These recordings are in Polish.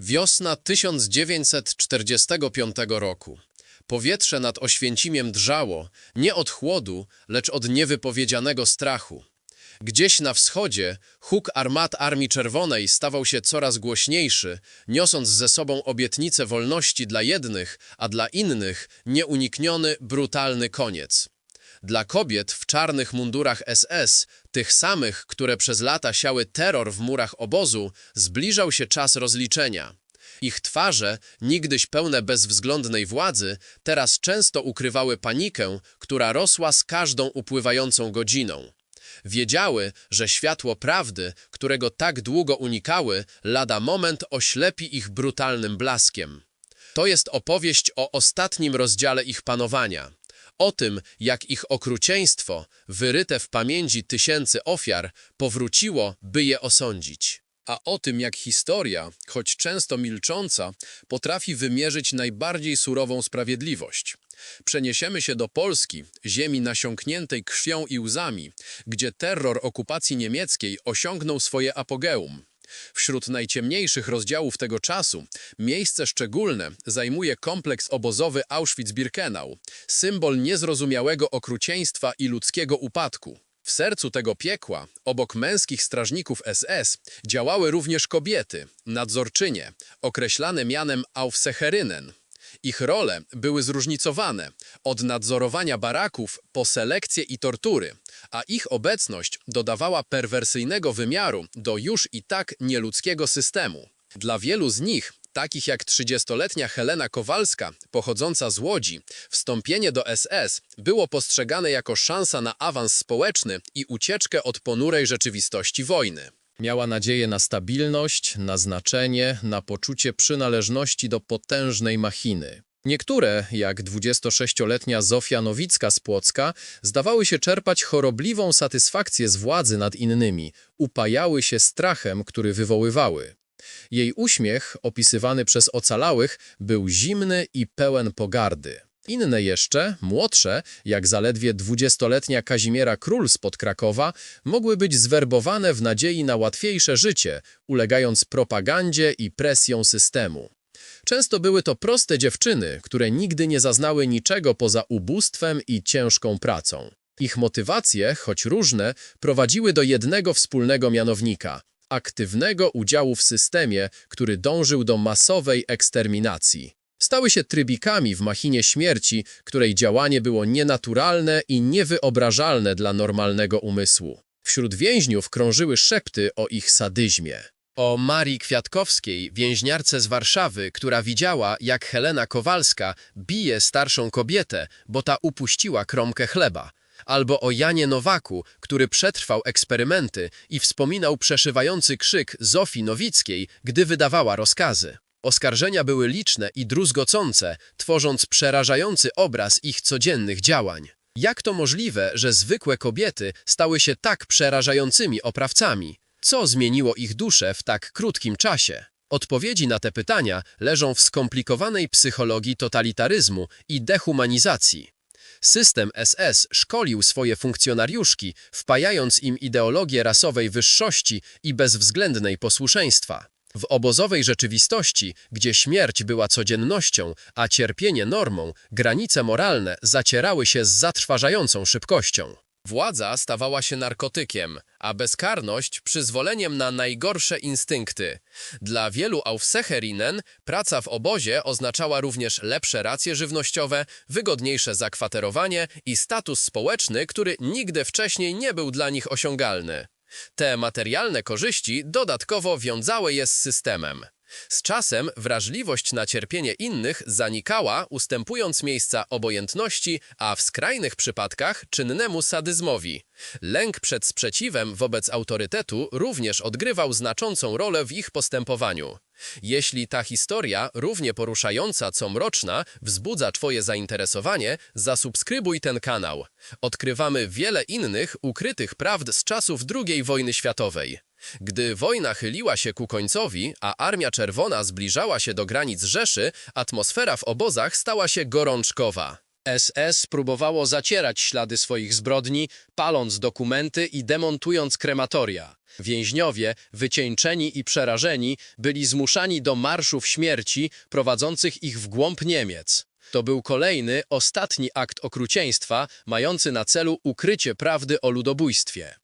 Wiosna 1945 roku. Powietrze nad Oświęcimiem drżało, nie od chłodu, lecz od niewypowiedzianego strachu. Gdzieś na wschodzie huk armat Armii Czerwonej stawał się coraz głośniejszy, niosąc ze sobą obietnicę wolności dla jednych, a dla innych nieunikniony, brutalny koniec. Dla kobiet w czarnych mundurach SS, tych samych, które przez lata siały terror w murach obozu, zbliżał się czas rozliczenia. Ich twarze, nigdyś pełne bezwzględnej władzy, teraz często ukrywały panikę, która rosła z każdą upływającą godziną. Wiedziały, że światło prawdy, którego tak długo unikały, lada moment oślepi ich brutalnym blaskiem. To jest opowieść o ostatnim rozdziale ich panowania. O tym, jak ich okrucieństwo, wyryte w pamięci tysięcy ofiar, powróciło, by je osądzić. A o tym, jak historia, choć często milcząca, potrafi wymierzyć najbardziej surową sprawiedliwość. Przeniesiemy się do Polski, ziemi nasiąkniętej krwią i łzami, gdzie terror okupacji niemieckiej osiągnął swoje apogeum. Wśród najciemniejszych rozdziałów tego czasu miejsce szczególne zajmuje kompleks obozowy Auschwitz-Birkenau, symbol niezrozumiałego okrucieństwa i ludzkiego upadku. W sercu tego piekła, obok męskich strażników SS, działały również kobiety, nadzorczynie, określane mianem Aufsecherinnen. Ich role były zróżnicowane, od nadzorowania baraków po selekcję i tortury, a ich obecność dodawała perwersyjnego wymiaru do już i tak nieludzkiego systemu. Dla wielu z nich, takich jak 30-letnia Helena Kowalska, pochodząca z Łodzi, wstąpienie do SS było postrzegane jako szansa na awans społeczny i ucieczkę od ponurej rzeczywistości wojny. Miała nadzieję na stabilność, na znaczenie, na poczucie przynależności do potężnej machiny. Niektóre, jak 26-letnia Zofia Nowicka z Płocka, zdawały się czerpać chorobliwą satysfakcję z władzy nad innymi, upajały się strachem, który wywoływały. Jej uśmiech, opisywany przez ocalałych, był zimny i pełen pogardy. Inne jeszcze, młodsze, jak zaledwie dwudziestoletnia Kazimiera Król spod Krakowa, mogły być zwerbowane w nadziei na łatwiejsze życie, ulegając propagandzie i presją systemu. Często były to proste dziewczyny, które nigdy nie zaznały niczego poza ubóstwem i ciężką pracą. Ich motywacje, choć różne, prowadziły do jednego wspólnego mianownika – aktywnego udziału w systemie, który dążył do masowej eksterminacji. Stały się trybikami w machinie śmierci, której działanie było nienaturalne i niewyobrażalne dla normalnego umysłu. Wśród więźniów krążyły szepty o ich sadyzmie. O Marii Kwiatkowskiej, więźniarce z Warszawy, która widziała, jak Helena Kowalska bije starszą kobietę, bo ta upuściła kromkę chleba. Albo o Janie Nowaku, który przetrwał eksperymenty i wspominał przeszywający krzyk Zofii Nowickiej, gdy wydawała rozkazy. Oskarżenia były liczne i druzgocące, tworząc przerażający obraz ich codziennych działań. Jak to możliwe, że zwykłe kobiety stały się tak przerażającymi oprawcami? Co zmieniło ich duszę w tak krótkim czasie? Odpowiedzi na te pytania leżą w skomplikowanej psychologii totalitaryzmu i dehumanizacji. System SS szkolił swoje funkcjonariuszki, wpajając im ideologię rasowej wyższości i bezwzględnej posłuszeństwa. W obozowej rzeczywistości, gdzie śmierć była codziennością, a cierpienie normą, granice moralne zacierały się z zatrważającą szybkością. Władza stawała się narkotykiem, a bezkarność przyzwoleniem na najgorsze instynkty. Dla wielu Aufsecherinnen praca w obozie oznaczała również lepsze racje żywnościowe, wygodniejsze zakwaterowanie i status społeczny, który nigdy wcześniej nie był dla nich osiągalny. Te materialne korzyści dodatkowo wiązały je z systemem. Z czasem wrażliwość na cierpienie innych zanikała, ustępując miejsca obojętności, a w skrajnych przypadkach czynnemu sadyzmowi. Lęk przed sprzeciwem wobec autorytetu również odgrywał znaczącą rolę w ich postępowaniu. Jeśli ta historia, równie poruszająca co mroczna, wzbudza Twoje zainteresowanie, zasubskrybuj ten kanał. Odkrywamy wiele innych, ukrytych prawd z czasów II wojny światowej. Gdy wojna chyliła się ku końcowi, a Armia Czerwona zbliżała się do granic Rzeszy, atmosfera w obozach stała się gorączkowa. SS próbowało zacierać ślady swoich zbrodni, paląc dokumenty i demontując krematoria. Więźniowie, wycieńczeni i przerażeni, byli zmuszani do marszów śmierci prowadzących ich w głąb Niemiec. To był kolejny, ostatni akt okrucieństwa, mający na celu ukrycie prawdy o ludobójstwie.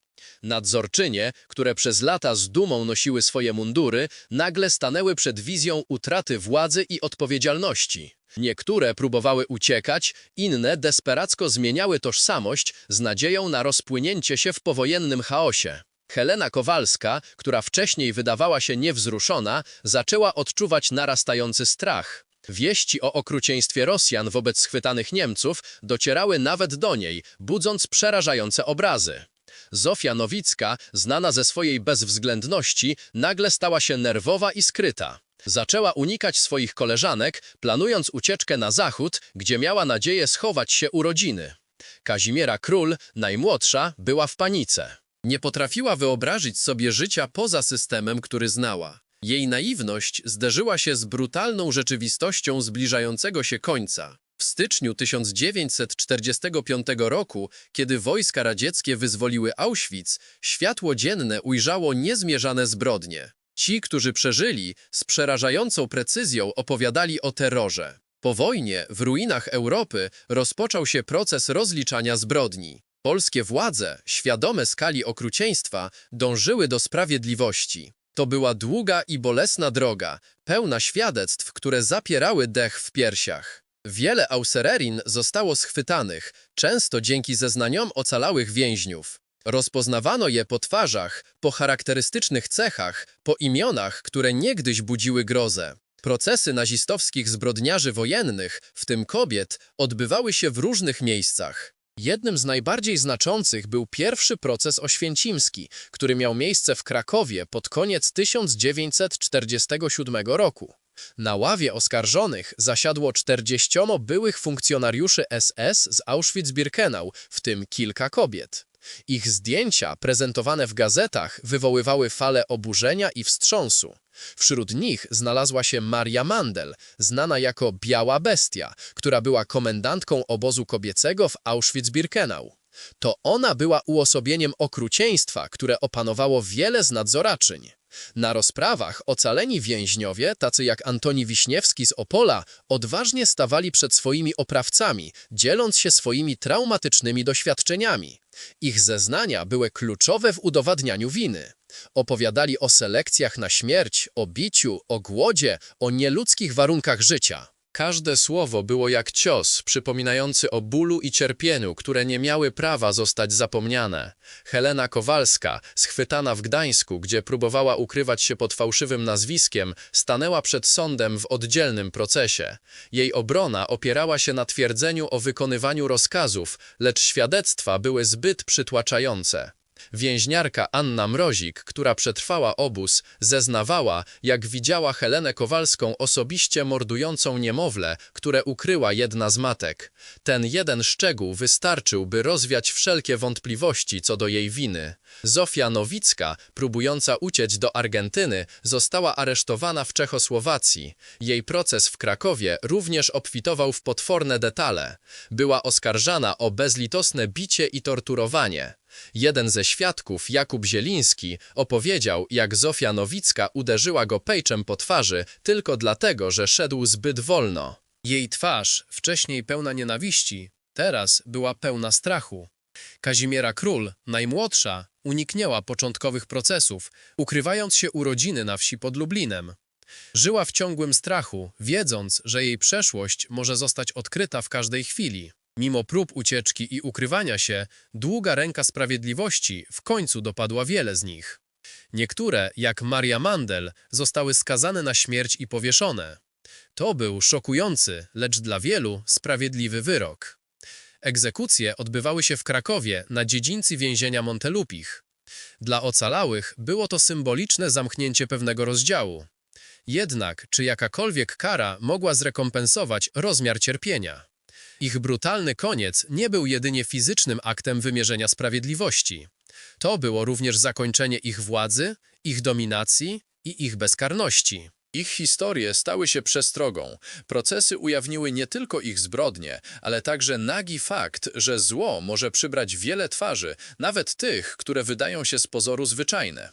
Nadzorczynie, które przez lata z dumą nosiły swoje mundury, nagle stanęły przed wizją utraty władzy i odpowiedzialności. Niektóre próbowały uciekać, inne desperacko zmieniały tożsamość z nadzieją na rozpłynięcie się w powojennym chaosie. Helena Kowalska, która wcześniej wydawała się niewzruszona, zaczęła odczuwać narastający strach. Wieści o okrucieństwie Rosjan wobec schwytanych Niemców docierały nawet do niej, budząc przerażające obrazy. Zofia Nowicka, znana ze swojej bezwzględności, nagle stała się nerwowa i skryta. Zaczęła unikać swoich koleżanek, planując ucieczkę na zachód, gdzie miała nadzieję schować się u rodziny. Kazimiera Król, najmłodsza, była w panice. Nie potrafiła wyobrazić sobie życia poza systemem, który znała. Jej naiwność zderzyła się z brutalną rzeczywistością zbliżającego się końca. W styczniu 1945 roku, kiedy wojska radzieckie wyzwoliły Auschwitz, światło dzienne ujrzało niezmierzane zbrodnie. Ci, którzy przeżyli, z przerażającą precyzją opowiadali o terrorze. Po wojnie, w ruinach Europy, rozpoczął się proces rozliczania zbrodni. Polskie władze, świadome skali okrucieństwa, dążyły do sprawiedliwości. To była długa i bolesna droga, pełna świadectw, które zapierały dech w piersiach. Wiele Ausererin zostało schwytanych, często dzięki zeznaniom ocalałych więźniów. Rozpoznawano je po twarzach, po charakterystycznych cechach, po imionach, które niegdyś budziły grozę. Procesy nazistowskich zbrodniarzy wojennych, w tym kobiet, odbywały się w różnych miejscach. Jednym z najbardziej znaczących był pierwszy proces oświęcimski, który miał miejsce w Krakowie pod koniec 1947 roku. Na ławie oskarżonych zasiadło 40 byłych funkcjonariuszy SS z Auschwitz-Birkenau, w tym kilka kobiet. Ich zdjęcia, prezentowane w gazetach, wywoływały falę oburzenia i wstrząsu. Wśród nich znalazła się Maria Mandel, znana jako Biała Bestia, która była komendantką obozu kobiecego w Auschwitz-Birkenau. To ona była uosobieniem okrucieństwa, które opanowało wiele z nadzoraczyń. Na rozprawach ocaleni więźniowie, tacy jak Antoni Wiśniewski z Opola, odważnie stawali przed swoimi oprawcami, dzieląc się swoimi traumatycznymi doświadczeniami. Ich zeznania były kluczowe w udowadnianiu winy. Opowiadali o selekcjach na śmierć, o biciu, o głodzie, o nieludzkich warunkach życia. Każde słowo było jak cios, przypominający o bólu i cierpieniu, które nie miały prawa zostać zapomniane. Helena Kowalska, schwytana w Gdańsku, gdzie próbowała ukrywać się pod fałszywym nazwiskiem, stanęła przed sądem w oddzielnym procesie. Jej obrona opierała się na twierdzeniu o wykonywaniu rozkazów, lecz świadectwa były zbyt przytłaczające. Więźniarka Anna Mrozik, która przetrwała obóz, zeznawała, jak widziała Helenę Kowalską osobiście mordującą niemowlę, które ukryła jedna z matek. Ten jeden szczegół wystarczył, by rozwiać wszelkie wątpliwości co do jej winy. Zofia Nowicka, próbująca uciec do Argentyny, została aresztowana w Czechosłowacji. Jej proces w Krakowie również obfitował w potworne detale. Była oskarżana o bezlitosne bicie i torturowanie. Jeden ze świadków, Jakub Zieliński, opowiedział, jak Zofia Nowicka uderzyła go pejczem po twarzy tylko dlatego, że szedł zbyt wolno. Jej twarz, wcześniej pełna nienawiści, teraz była pełna strachu. Kazimiera Król, najmłodsza, uniknęła początkowych procesów, ukrywając się u rodziny na wsi pod Lublinem. Żyła w ciągłym strachu, wiedząc, że jej przeszłość może zostać odkryta w każdej chwili. Mimo prób ucieczki i ukrywania się, długa ręka sprawiedliwości w końcu dopadła wiele z nich. Niektóre, jak Maria Mandel, zostały skazane na śmierć i powieszone. To był szokujący, lecz dla wielu sprawiedliwy wyrok. Egzekucje odbywały się w Krakowie na dziedzińcy więzienia Montelupich. Dla ocalałych było to symboliczne zamknięcie pewnego rozdziału. Jednak czy jakakolwiek kara mogła zrekompensować rozmiar cierpienia? Ich brutalny koniec nie był jedynie fizycznym aktem wymierzenia sprawiedliwości. To było również zakończenie ich władzy, ich dominacji i ich bezkarności. Ich historie stały się przestrogą. Procesy ujawniły nie tylko ich zbrodnie, ale także nagi fakt, że zło może przybrać wiele twarzy, nawet tych, które wydają się z pozoru zwyczajne.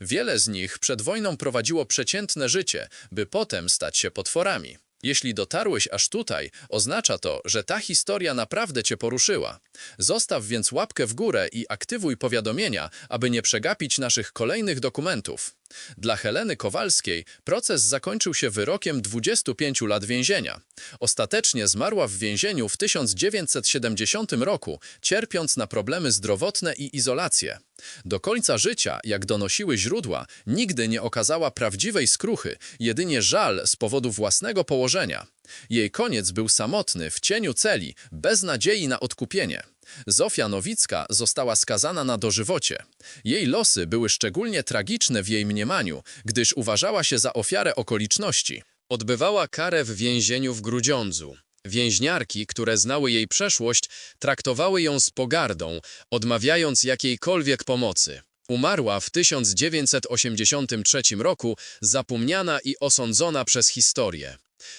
Wiele z nich przed wojną prowadziło przeciętne życie, by potem stać się potworami. Jeśli dotarłeś aż tutaj, oznacza to, że ta historia naprawdę cię poruszyła. Zostaw więc łapkę w górę i aktywuj powiadomienia, aby nie przegapić naszych kolejnych dokumentów. Dla Heleny Kowalskiej proces zakończył się wyrokiem 25 lat więzienia. Ostatecznie zmarła w więzieniu w 1970 roku, cierpiąc na problemy zdrowotne i izolację. Do końca życia, jak donosiły źródła, nigdy nie okazała prawdziwej skruchy, jedynie żal z powodu własnego położenia. Jej koniec był samotny, w cieniu celi, bez nadziei na odkupienie. Zofia Nowicka została skazana na dożywocie. Jej losy były szczególnie tragiczne w jej mniemaniu, gdyż uważała się za ofiarę okoliczności. Odbywała karę w więzieniu w Grudziądzu. Więźniarki, które znały jej przeszłość, traktowały ją z pogardą, odmawiając jakiejkolwiek pomocy. Umarła w 1983 roku, zapomniana i osądzona przez historię.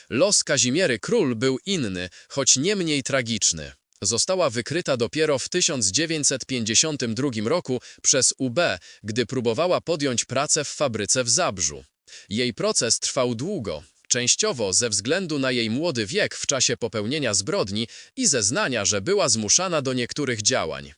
Los Kazimiery Król był inny, choć nie mniej tragiczny. Została wykryta dopiero w 1952 roku przez UB, gdy próbowała podjąć pracę w fabryce w Zabrzu. Jej proces trwał długo, częściowo ze względu na jej młody wiek w czasie popełnienia zbrodni i zeznania, że była zmuszana do niektórych działań.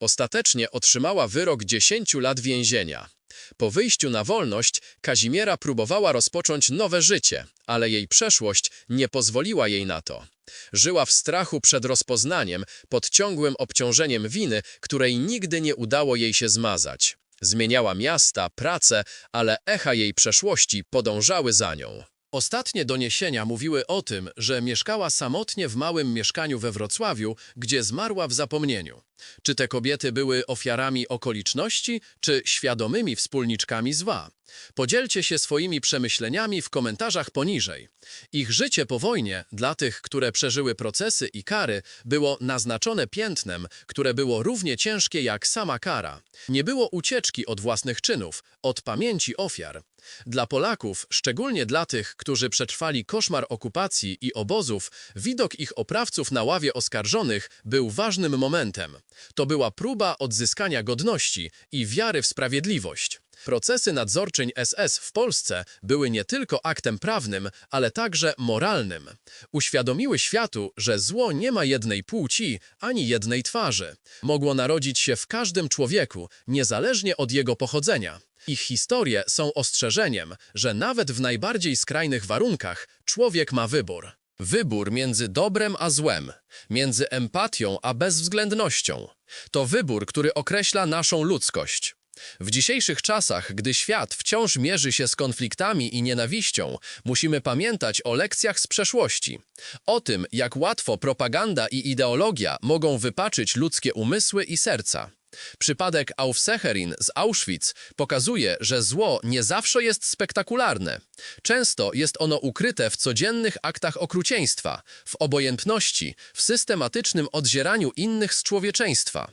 Ostatecznie otrzymała wyrok 10 lat więzienia. Po wyjściu na wolność Kazimiera próbowała rozpocząć nowe życie, ale jej przeszłość nie pozwoliła jej na to. Żyła w strachu przed rozpoznaniem, pod ciągłym obciążeniem winy, której nigdy nie udało jej się zmazać. Zmieniała miasta, pracę, ale echa jej przeszłości podążały za nią. Ostatnie doniesienia mówiły o tym, że mieszkała samotnie w małym mieszkaniu we Wrocławiu, gdzie zmarła w zapomnieniu. Czy te kobiety były ofiarami okoliczności, czy świadomymi wspólniczkami zła? Podzielcie się swoimi przemyśleniami w komentarzach poniżej. Ich życie po wojnie, dla tych, które przeżyły procesy i kary, było naznaczone piętnem, które było równie ciężkie jak sama kara. Nie było ucieczki od własnych czynów, od pamięci ofiar. Dla Polaków, szczególnie dla tych, którzy przetrwali koszmar okupacji i obozów, widok ich oprawców na ławie oskarżonych był ważnym momentem. To była próba odzyskania godności i wiary w sprawiedliwość. Procesy nadzorczyń SS w Polsce były nie tylko aktem prawnym, ale także moralnym. Uświadomiły światu, że zło nie ma jednej płci ani jednej twarzy. Mogło narodzić się w każdym człowieku, niezależnie od jego pochodzenia. Ich historie są ostrzeżeniem, że nawet w najbardziej skrajnych warunkach człowiek ma wybór. Wybór między dobrem a złem, między empatią a bezwzględnością. To wybór, który określa naszą ludzkość. W dzisiejszych czasach, gdy świat wciąż mierzy się z konfliktami i nienawiścią, musimy pamiętać o lekcjach z przeszłości. O tym, jak łatwo propaganda i ideologia mogą wypaczyć ludzkie umysły i serca. Przypadek Aufseherin z Auschwitz pokazuje, że zło nie zawsze jest spektakularne. Często jest ono ukryte w codziennych aktach okrucieństwa, w obojętności, w systematycznym odzieraniu innych z człowieczeństwa.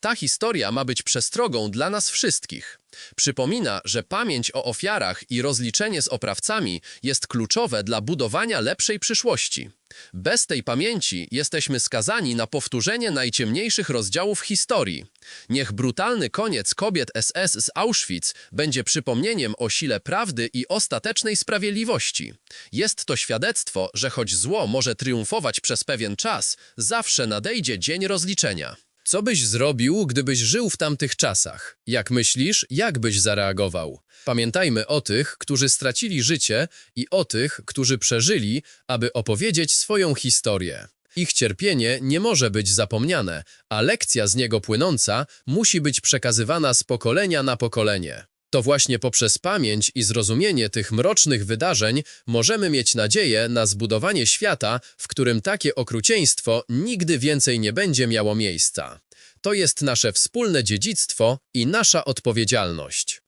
Ta historia ma być przestrogą dla nas wszystkich. Przypomina, że pamięć o ofiarach i rozliczenie z oprawcami jest kluczowe dla budowania lepszej przyszłości. Bez tej pamięci jesteśmy skazani na powtórzenie najciemniejszych rozdziałów historii. Niech brutalny koniec kobiet SS z Auschwitz będzie przypomnieniem o sile prawdy i ostatecznej sprawiedliwości. Jest to świadectwo, że choć zło może triumfować przez pewien czas, zawsze nadejdzie dzień rozliczenia. Co byś zrobił, gdybyś żył w tamtych czasach? Jak myślisz, jak byś zareagował? Pamiętajmy o tych, którzy stracili życie i o tych, którzy przeżyli, aby opowiedzieć swoją historię. Ich cierpienie nie może być zapomniane, a lekcja z niego płynąca musi być przekazywana z pokolenia na pokolenie. To właśnie poprzez pamięć i zrozumienie tych mrocznych wydarzeń możemy mieć nadzieję na zbudowanie świata, w którym takie okrucieństwo nigdy więcej nie będzie miało miejsca. To jest nasze wspólne dziedzictwo i nasza odpowiedzialność.